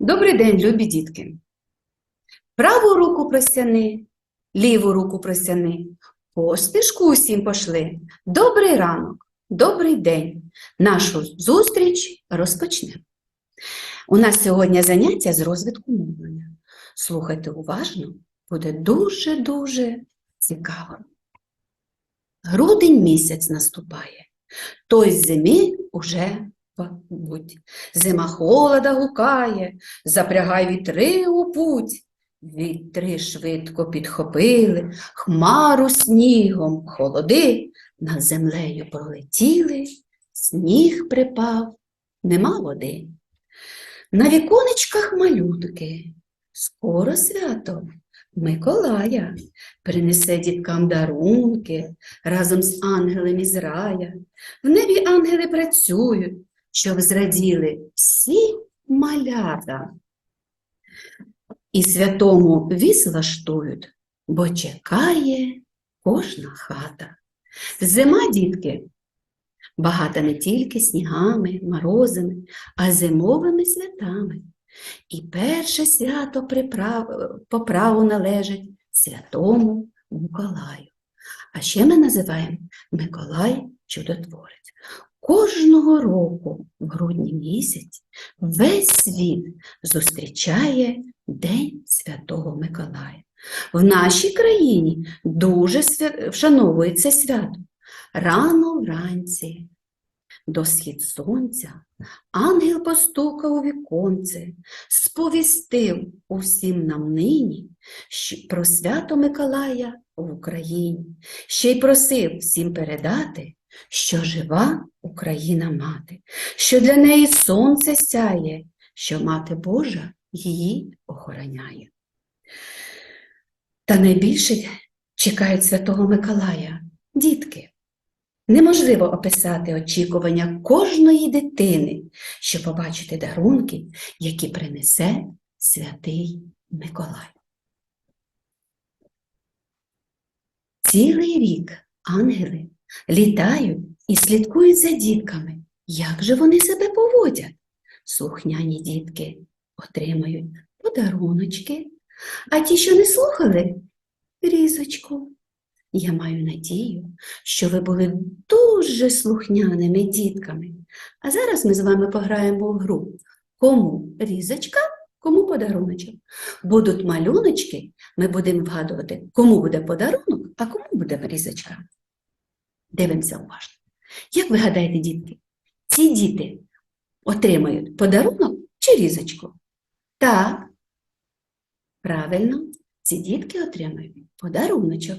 Добрий день, любі дітки. Праву руку простяни, ліву руку простяни. Поспішку усім пошли. Добрий ранок, добрий день. Нашу зустріч розпочнемо. У нас сьогодні заняття з розвитку мовлення. Слухайте уважно, буде дуже-дуже цікаво. Грудень місяць наступає. Той з зими уже будь. Зима холода гукає, запрягай вітри у путь. Вітри швидко підхопили, хмару снігом холоди, над землею пролетіли, сніг припав, нема води. На віконечках малютки, скоро свято Миколая принесе діткам дарунки разом з ангелем із рая. В небі ангели працюють, щоб зраділи всі малята. І святому віз влаштують, бо чекає кожна хата. Зима, дітки, багата не тільки снігами, морозами, а зимовими святами. І перше свято приправ... по праву належить святому Миколаю. А ще ми називаємо Миколай Чудотворець. Кожного року в грудні місяць весь світ зустрічає День Святого Миколая. В нашій країні дуже вшановується свято. Рано вранці до схід сонця ангел постукав у віконце, сповістив усім нам нині про свято Миколая в Україні, ще й просив всім передати, що жива Україна мати, що для неї сонце сяє, що мати Божа її охороняє. Та найбільше чекають Святого Миколая дітки. Неможливо описати очікування кожної дитини, щоб побачити дарунки, які принесе святий Миколай. Цілий рік ангели літають і слідкують за дітками. Як же вони себе поводять? Слухняні дітки отримають подаруночки, а ті, що не слухали, різочку. Я маю надію, що ви були дуже слухняними дітками. А зараз ми з вами пограємо в гру. Кому різочка, кому подаруночок. Будуть малюночки, ми будемо вгадувати, кому буде подарунок, а кому буде різочка. Дивимося уважно. Як ви гадаєте, дітки, ці діти отримають подарунок чи різочку? Так. Правильно, ці дітки отримають подаруночок.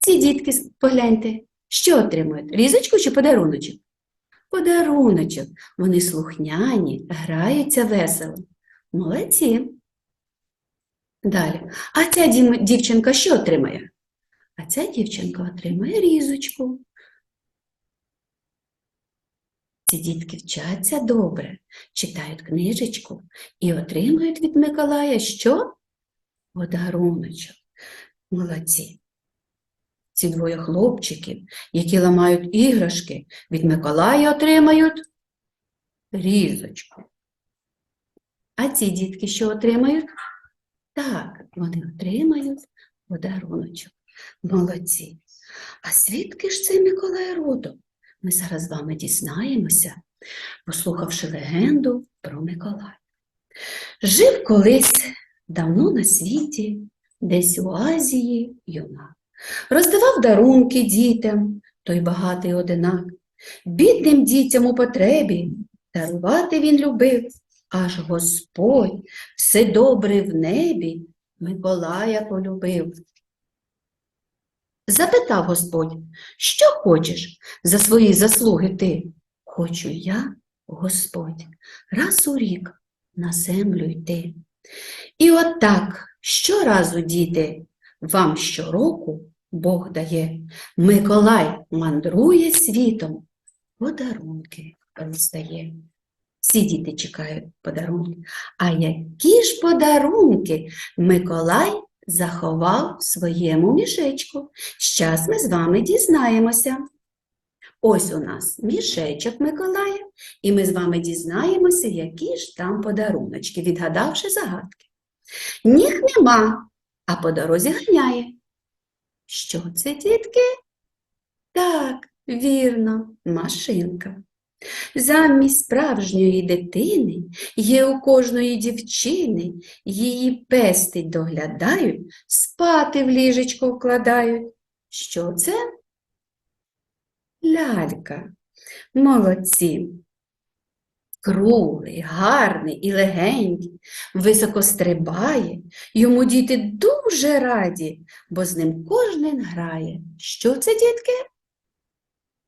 Ці дітки, погляньте, що отримують? Різочку чи подаруночок? Подаруночок. Вони слухняні, граються весело. Молодці. Далі. А ця дівчинка що отримає? А ця дівчинка отримає різочку. Ці дітки вчаться добре, читають книжечку і отримують від Миколая що? Подаруночок. Молодці. Ці двоє хлопчиків, які ламають іграшки, від Миколая отримають різочку. А ці дітки що отримають? Так, вони отримають подаруночок. Молодці. А звідки ж цей Миколай родом? Ми зараз з вами дізнаємося, послухавши легенду про Миколая. Жив колись давно на світі, десь у Азії юнак. Роздавав дарунки дітям, той багатий одинак. Бідним дітям у потребі дарувати він любив, аж Господь все добре в небі Миколая полюбив. Запитав Господь, що хочеш за свої заслуги ти? Хочу я, Господь, раз у рік на землю йти. І отак щоразу, діти, вам щороку Бог дає. Миколай мандрує світом, подарунки роздає. Всі діти чекають подарунки. А які ж подарунки Миколай заховав в своєму мішечку? Щас ми з вами дізнаємося. Ось у нас мішечок Миколая, і ми з вами дізнаємося, які ж там подаруночки, відгадавши загадки. Ніг нема, а по дорозі ганяє. Що це, дітки? Так, вірно, машинка. Замість справжньої дитини є у кожної дівчини, її пестить доглядають, спати в ліжечко вкладають. Що це? Лялька. Молодці. Круглий, гарний і легенький, високо стрибає, йому діти дуже раді, бо з ним кожен грає. Що це, дітки?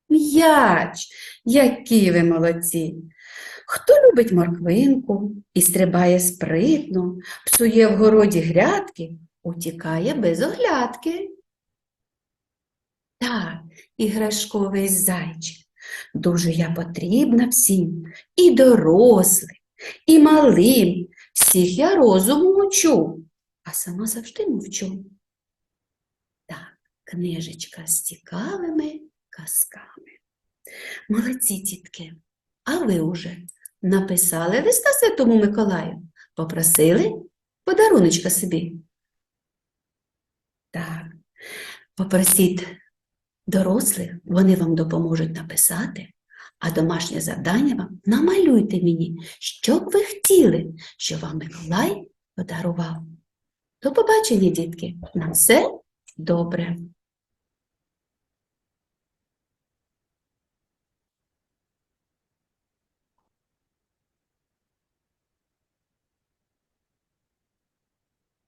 М'яч, які ви молодці! Хто любить морквинку і стрибає спритно, псує в городі грядки, утікає без оглядки. Так, іграшковий зайчик, дуже я потрібна всім, і дорослим, і малим, всіх я розуму учу, а сама завжди мовчу. Так, книжечка з цікавими казками. Молодці, дітки, а ви уже написали листа Святому Миколаю? Попросили подаруночка собі? Так, попросіть дорослих, вони вам допоможуть написати, а домашнє завдання вам намалюйте мені, що б ви хотіли, що вам Миколай подарував. До побачення, дітки, на все добре.